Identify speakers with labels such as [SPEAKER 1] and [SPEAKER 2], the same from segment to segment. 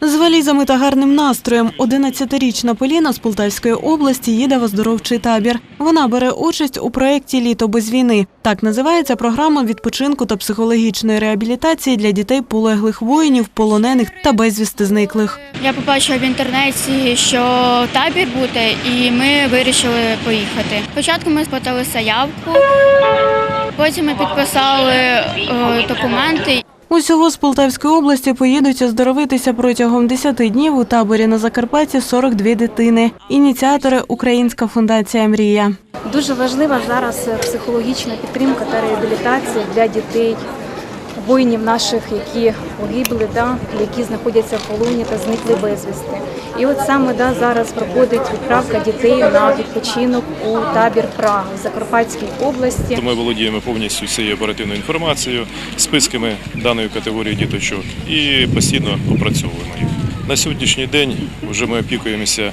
[SPEAKER 1] З валізами та гарним настроєм 11-річна Поліна з Полтавської області їде в оздоровчий табір. Вона бере участь у проєкті Літо без війни. Так називається програма відпочинку та психологічної реабілітації для дітей полеглих воїнів, полонених та безвісти зниклих.
[SPEAKER 2] Я побачила в інтернеті, що табір буде, і ми вирішили поїхати. Спочатку ми сплатили заявку, потім ми підписали е, документи.
[SPEAKER 1] Усього з Полтавської області поїдуть оздоровитися протягом 10 днів у таборі на Закарпатті 42 дитини. Ініціатори Українська фундація Мрія.
[SPEAKER 3] Дуже важлива зараз психологічна підтримка та реабілітація для дітей, воїнів наших, які погибли, да, які знаходяться в полоні та зникли безвісти. І от саме да, зараз проходить відправка дітей на відпочинок у табір Прага в Закарпатській області.
[SPEAKER 4] Ми володіємо повністю цією оперативною інформацією, списками даної категорії діточок і постійно опрацьовуємо їх. На сьогоднішній день вже ми опікуємося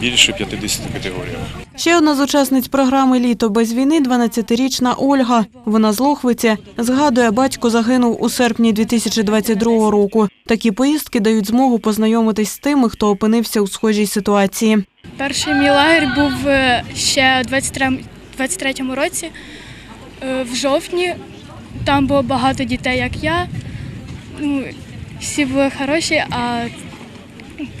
[SPEAKER 4] більше 50 категоріях.
[SPEAKER 1] Ще одна з учасниць програми Літо без війни 12-річна Ольга. Вона з Лохвиці. Згадує, батько загинув у серпні 2022 року. Такі поїздки дають змогу познайомитись з тими, хто опинився у схожій ситуації.
[SPEAKER 5] Перший мій лагерь був е, ще у 23 23-му році, е, в жовтні. Там було багато дітей, як я. Ну, всі були хороші, а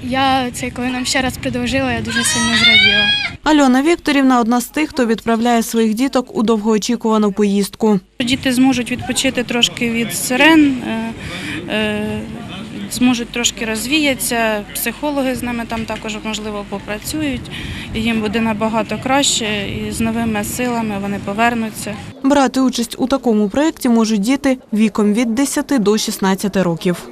[SPEAKER 5] я це коли нам ще раз продовжила, я дуже сильно зраділа.
[SPEAKER 1] Альона Вікторівна одна з тих, хто відправляє своїх діток у довгоочікувану поїздку.
[SPEAKER 6] Діти зможуть відпочити трошки від сирен, е, е, зможуть трошки розвіятися. Психологи з ними там також можливо попрацюють. Їм буде набагато краще, і з новими силами вони повернуться.
[SPEAKER 1] Брати участь у такому проєкті можуть діти віком від 10 до 16 років.